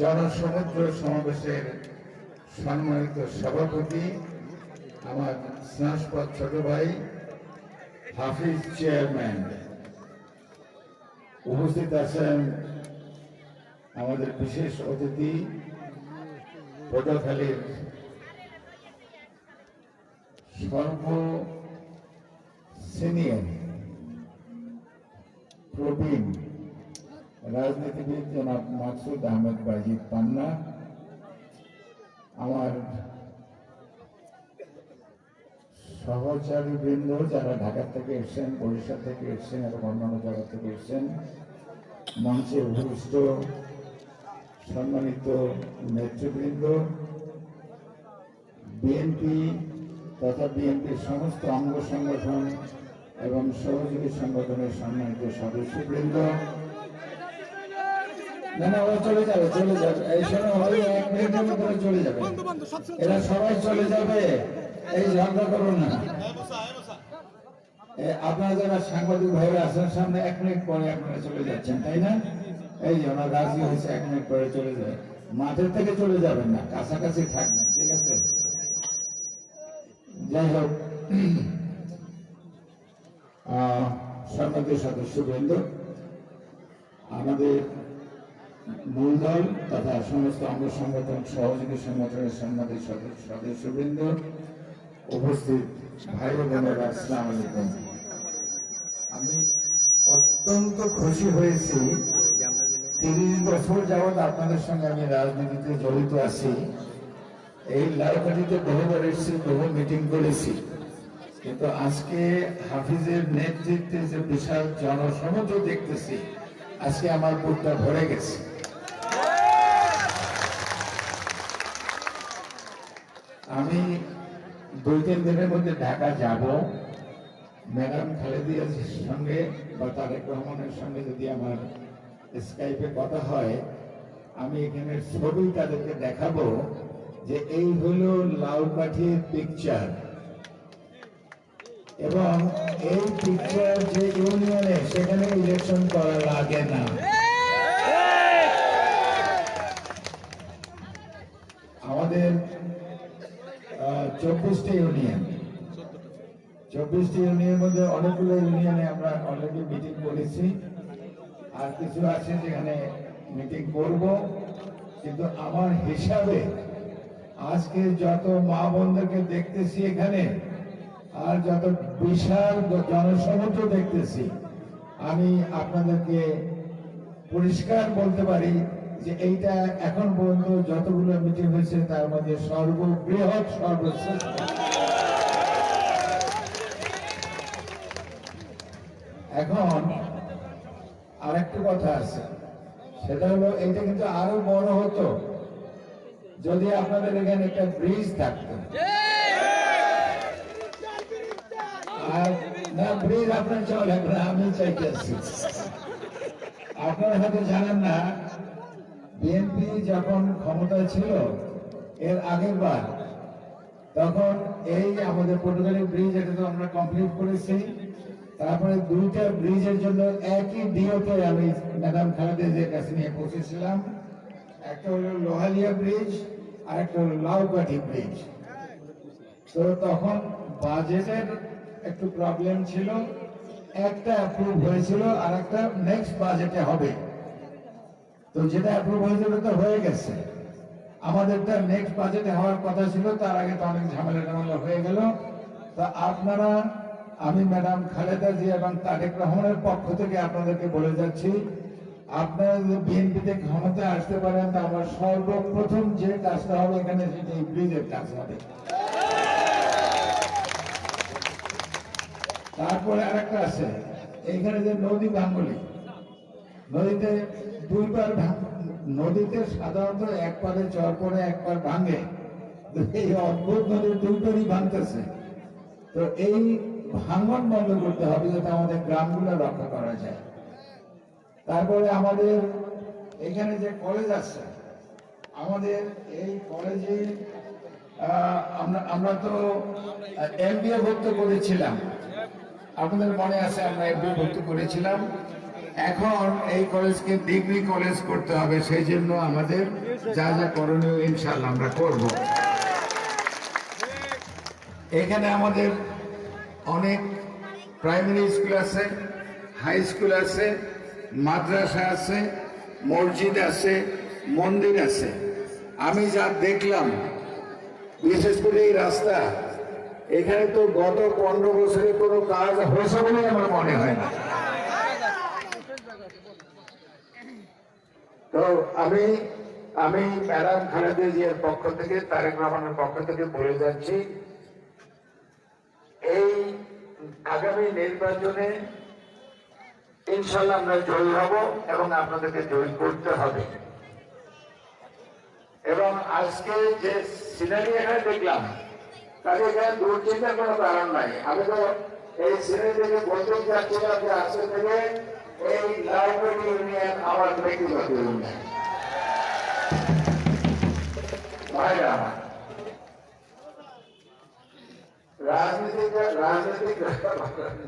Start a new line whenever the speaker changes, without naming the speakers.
জনসমুদ্র সমাবেশের সম্মানিত সভাপতি, আমার স্নাসপদ ছোট ভাই হাফিজ চেয়ারম্যান। উপস্থিত আছেন আমাদের বিশেষ অতিথি, পটুয়াখালীর সর্ব সিনিয়র প্রবীণ রাজনীতিবিদ জনাব মাকসুদ আহমেদ বাজিদ পান্না। আমার সহচারী বৃন্দ যারা ঢাকা থেকে এসেছেন, বরিশাল থেকে এসেছেন এবং অন্যান্য জায়গা থেকে এসেছেন, মঞ্চে উপবিষ্ট সম্মানিত নেতৃবৃন্দ, বিএনপি তথা বিএনপির সমস্ত অঙ্গ সংগঠন এবং সহযোগী সংগঠনের সম্মানিত সদস্যবৃন্দ না না ওরা চলে যাবে চলে যাবে। এই সময় এক মিনিটের মধ্যে চলে যাবে। এরা সবাই চলে যাবে। এই ঝগড়া করো না। আপনারা যারা সাংবাদিক ভাইরা আছেন সামনে এক মিনিট পরে আপনারা চলে যাচ্ছেন তাই না? এই যে ওনার রাজি হয়েছে এক মিনিট পরে চলে যাবে। মাঠের থেকে চলে যাবেন না কাছাকাছি থাকবেন ঠিক আছে? যাই হোক। আহ, সম্মানিত সদস্যবৃন্দ আমাদের মূল দল তথা সমস্ত অঙ্গ সংগঠন সহযোগী সংগঠনের সম্মানিত সদস্য সদস্যবৃন্দ উপস্থিত ভাই বোনেরা, আসসালাম আলাইকুম। আমি অত্যন্ত খুশি হয়েছি। তিরিশ বছর যাবৎ আপনাদের সঙ্গে আমি রাজনীতিতে জড়িত আছি। এই লালকাঠিতে বহুবার এসেছি, বহু মিটিং করেছি। কিন্তু আজকে হাফিজের নেতৃত্বে যে বিশাল জনসমুদ্র দেখতেছি, আজকে আমার বুকটা ভরে গেছে। আমি দুই, তিন দিনের মধ্যে ঢাকা যাব। ম্যাডাম খালেদিয়ার সঙ্গে, বা তারেক রহমানের সঙ্গে যদি আমার স্কাইপে কথা হয়, আমি এখানে ছবি তাদেরকে দেখাবো যে এই হলো লাউ কাঠির পিকচার এবং এই পিকচার যে ইউনিয়নে সেখানে ইলেকশন করা লাগে না। চব্বিশটি ইউনিয়ন। চব্বিশটি ইউনিয়নের মধ্যে অনেকগুলো ইউনিয়নে আমরা অলরেডি মিটিং করেছি। আর কিছু আছে যেখানে মিটিং করব। কিন্তু আমার হিসাবে আজকে যত মা বোনদেরকে দেখতেছি এখানে, আর যত বিশাল জনসমুদ্র দেখতেছি, আমি আপনাদেরকে পরিষ্কার বলতে পারি যে এইটা এখন পর্যন্ত যতগুলো মিটিং হয়েছে, তার মধ্যে সর্ববৃহৎ, সর্বশ্রেষ্ঠ। এখন আরেকটা কথা আছে, সেটা হলো এটা কিন্তু আরও বড় হতো, যদি আপনাদের এখানে একটা ব্রিজ থাকতো। আর না, ব্রিজ আপনার চলে আমি চাইতেছি। আপনারা হয়তো জানেন না বিএনপি যখন ক্ষমতায় ছিল, এর আগের বার, তখন এই আমাদের পর্তুগালের ব্রিজ, এটা তো আমরা কমপ্লিট করেছি। তারপরে দুইটা ব্রিজের জন্য একই ডিওতে আমি ম্যাডাম খালেদের কাছে নিয়ে পৌঁছেছিলাম। একটা হলো লোহালিয়া ব্রিজ, আর একটা হলো লাউকাঠি ব্রিজ। তো তখন বাজেটের একটু প্রবলেম ছিল, একটা অ্যাপ্রুভ হয়েছিল, আর একটা নেক্সট বাজেটে হবে। তো যেটা অ্যাপ্রুভ হয়েছিল তো হয়ে গেছে। আমাদেরটা নেক্সট বাজেটে হওয়ার কথা ছিল, তার আগে তো অনেক ঝামেলা টামেলা হয়ে গেল। তা আপনারা, আমি ম্যাডাম খালেদা জি এবং তারেক রহমানের পক্ষ থেকে আপনাদেরকে বলে যাচ্ছি, আপনারা যদি বিএনপিতে ক্ষমতায় আসতে পারেন, তা আমার সর্বপ্রথম যে কাজটা হবে এখানে সেটা ব্রিজের কাজ হবে। তারপরে আরেকটা আছে এইখানে যে নদী ভাঙ্গলি নদীতে দুইবার নদীতে সাধারণত এক পারে চর পরে একবার ভাঙে। এই অদ্ভুত নদীর দুইবারই ভাঙতেছে। তো এই ভাঙন বন্ধ করতে হবে যাতে আমাদের গ্রামগুলো রক্ষা করা যায়। তারপরে আমাদের এখানে যে কলেজ আছে, আমাদের এই কলেজে আমরা আমরা তো এমবিএ ভর্তি করেছিলাম। আপনাদের মনে আছে আমরা এমবিএ ভর্তি করেছিলাম। এখন এই কলেজকে ডিগ্রি কলেজ করতে হবে, সেই জন্য আমাদের যা যা করণীয় ইনশাল্লাহ আমরা করব। এখানে আমাদের অনেক প্রাইমারি স্কুল আছে, হাই স্কুল আছে, মাদ্রাসা আছে, মসজিদ আছে, মন্দির আছে। আমি যা দেখলাম, বিশেষ করে এই রাস্তা, এখানে তো গত পনেরো বছরে কোনো কাজ হয়েছে বলে আমার মনে হয় না। তো আমি আমি ম্যাডাম খালেদা জিয়ার পক্ষ থেকে, তারেক রহমানের পক্ষ থেকে বলে যাচ্ছি, এই আগামী নির্বাচনে ইনশাল্লাহ আমরা জয়ী হব এবং আপনাদেরকে জয়ী করতে হবে। এবং আজকে যে সিনারি এখানে দেখলাম তাকে এখানে দুশ্চিন্তার কোনো কারণ নাই। আমি তো এই সিনারি থেকে বলতে চাচ্ছিলাম যে আজকে থেকে এই লাইব্রেরি ইউনিয়ন আমার ব্যক্তিগত ইউনিয়ন ভাইরা আমার রাজনীতিক রাজনীতিক